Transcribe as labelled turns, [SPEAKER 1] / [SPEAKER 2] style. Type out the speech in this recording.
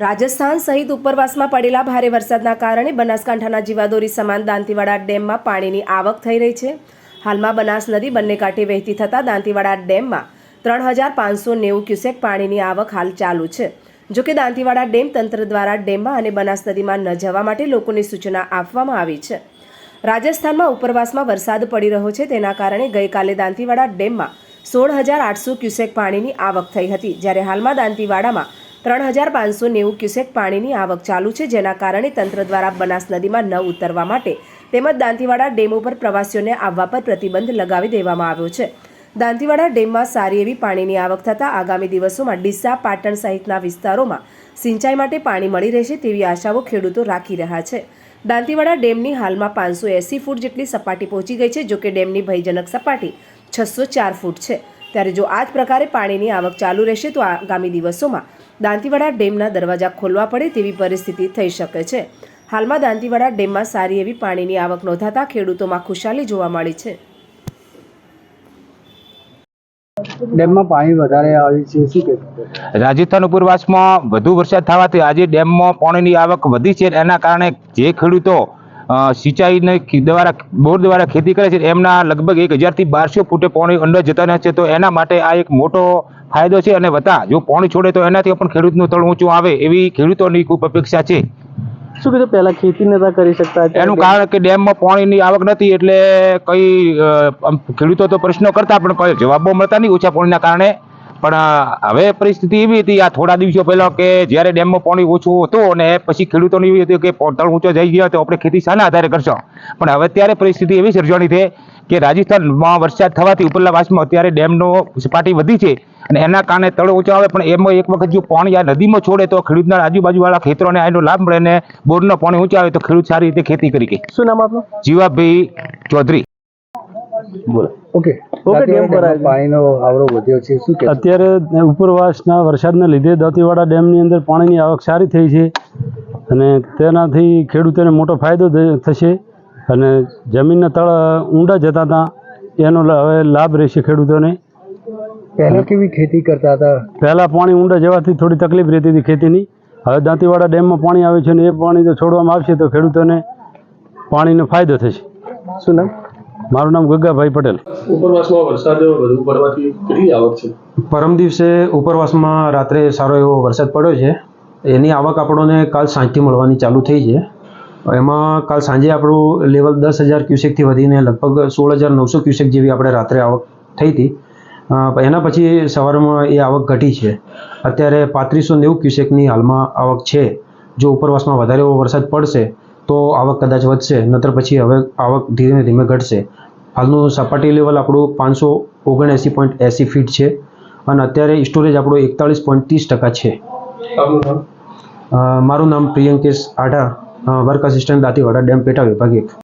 [SPEAKER 1] રાજસ્થાન સહિત ઉપરવાસમાં પડેલા ભારે વરસાદના કારણે બનાસકાંઠાના જીવાદોરી સમાન દાંતીવાડા ડેમમાં પાણીની આવક થઈ રહી છે. હાલમાં બનાસ નદી બંને કાંઠે વહેતી થતાં દાંતીવાડા ડેમમાં ત્રણ હજાર પાંચસો નેવું ક્યુસેક પાણીની આવક હાલ ચાલુ છે. જોકે દાંતીવાડા ડેમ તંત્ર દ્વારા ડેમમાં અને બનાસ નદીમાં ન જવા માટે લોકોને સૂચના આપવામાં આવી છે. રાજસ્થાનમાં ઉપરવાસમાં વરસાદ પડી રહ્યો છે. તેના કારણે ગઈકાલે દાંતીવાડા ડેમમાં સોળ હજાર આઠસો ક્યુસેક પાણીની આવક થઈ હતી. જ્યારે હાલમાં દાંતીવાડામાં ત્રણ હજાર પાંચસો નેવું ક્યુસેક પાણીની આવક ચાલુ છે, જેના કારણે તંત્ર દ્વારા બનાસ નદીમાં ન ઉતરવા માટે તેમજ દાંતીવાડા ડેમ ઉપર પ્રવાસીઓને આવવા પર પ્રતિબંધ લગાવી દેવામાં આવ્યો છે. દાંતીવાડા ડેમમાં સારી એવી પાણીની આવક થતાં આગામી દિવસોમાં ડીસા, પાટણ સહિતના વિસ્તારોમાં સિંચાઈ માટે પાણી મળી રહેશે તેવી આશાઓ ખેડૂતો રાખી રહ્યા છે. દાંતીવાડા ડેમની હાલમાં પાંચસો એંસી ફૂટ જેટલી સપાટી પહોંચી ગઈ છે જોકે ડેમની ભયજનક સપાટી છસો ચાર ફૂટ છે. ત્યારે જો આ જ પ્રકારે પાણીની આવક ચાલુ રહેશે, તો આગામી દિવસોમાં દાંતીવાડા ડેમના દરવાજા ખોલવા પડે તેવી પરિસ્થિતિ થઈ શકે છે. હાલમાં દાંતીવાડા ડેમમાં સારી એવી પાણીની આવક નોંધાતા ખેડૂતોમાં ખુશાલી જોવા મળી છે.
[SPEAKER 2] ડેમમાં પાણી વધારે આવ્યું છે શું કે
[SPEAKER 3] રાજસ્થાન ઉપરવાસમાં વધુ વરસાદ થવાથી આજે ડેમમાં પાણીની આવક વધી છે એના કારણે જે ખેડૂતો સિંચાઈને દ્વારા બોર દ્વારા ખેતી કરે છે. એમના લગભગ એક હજારથી બારસો ફૂટે પાણી અંદર જતા રહે છે. તો એના માટે આ એક મોટો ફાયદો છે અને વતા જો પાણી છોડે તો એનાથી પણ ખેડૂતનું તળ ઊંચું આવે એવી ખેડૂતોની ખૂબ અપેક્ષા છે.
[SPEAKER 2] શું કીધું? પહેલા ખેતી નતા કરી શકતા
[SPEAKER 3] એનું કારણ કે ડેમમાં પાણીની આવક નથી એટલે કઈ ખેડૂતો તો પ્રશ્નો કરતા પણ કોઈ જવાબો મળતા નહીં ઓછા પાણીના કારણે. પણ હવે પરિસ્થિતિ એવી હતી આ થોડા દિવસો પહેલા કે જ્યારે ડેમમાં પાણી ઓછું હતું અને પછી ખેડૂતોને એવી હતી કે તળ ઊંચો જઈ ગયો તો આપણે ખેતી શાના આધારે કરશો. પણ હવે અત્યારે પરિસ્થિતિ એવી સર્જાણી છે કે રાજસ્થાનમાં વરસાદ થવાથી ઉપરલા વાસમાં અત્યારે ડેમનો સપાટી વધી છે અને એના કારણે તળ ઊંચો આવે પણ એમાં એક વખત જો પાણી આ નદીમાં છોડે તો ખેડૂતના આજુબાજુવાળા ખેતરોને આનો લાભ મળે અને બોરનો પાણી ઊંચો આવે તો ખેડૂત સારી રીતે ખેતી કરી કે
[SPEAKER 2] શું નામ આપનું?
[SPEAKER 3] જીવાભાઈ ચૌધરી.
[SPEAKER 2] બોલો. ઓકે ઓકે ડેમ પર
[SPEAKER 4] પાણીનો આવરો વધ્યો છે. શું કે
[SPEAKER 5] અત્યારે ઉપરવાસના વરસાદને લીધે દાંતીવાડા ડેમની અંદર પાણીની આવક સારી થઈ છે અને તેનાથી ખેડૂતોને મોટો ફાયદો થશે અને જમીનના તળ ઊંડા જતા હતા. એનો હવે લાભ રહેશે ખેડૂતોને.
[SPEAKER 4] પહેલા કેવી ખેતી કરતા હતા?
[SPEAKER 5] પહેલાં પાણી ઊંડા જવાથી થોડી તકલીફ રહેતી હતી ખેતીની. હવે દાંતીવાડા ડેમમાં પાણી આવે છે અને એ પાણી જો છોડવામાં આવશે તો ખેડૂતોને પાણીનો ફાયદો થશે.
[SPEAKER 2] શું નામ?
[SPEAKER 5] મારું નામ ગગાભાઈ પટેલ.
[SPEAKER 6] ઉપરવાસમાં વરસાદ વધુ પડવાથી કેટલી આવક છે?
[SPEAKER 7] પરમ દિવસે ઉપરવાસમાં રાત્રે સારો એવો વરસાદ પડ્યો છે. એની આવક આપણને કાલ સાંજથી મળવાની ચાલુ થઈ છે. એમાં કાલ સાંજે આપણું લેવલ દસ હજાર ક્યુસેકથી વધીને લગભગ સોળ હજાર નવસો ક્યુસેક જેવી આપણે રાત્રે આવક થઈ હતી. એના પછી સવારમાં એ આવક ઘટી છે. અત્યારે પાંત્રીસો નેવું ક્યુસેકની હાલમાં આવક છે. જો ઉપરવાસમાં વધારે એવો વરસાદ પડશે તો આવક કદાચ વધશે નતર પછી હવે આવક ધીમે ધીમે ઘટશે. હાલનું સપાટી લેવલ આપણું પાંચસો ઓગણએંસી પોઈન્ટ એંસી ફીટ છે અને અત્યારે સ્ટોરેજ આપણું એકતાળીસ પોઈન્ટ ત્રીસ ટકા છે. મારું નામ Priyankesh Adha work assistant Dantiwada dam પેટા વિભાગ એક.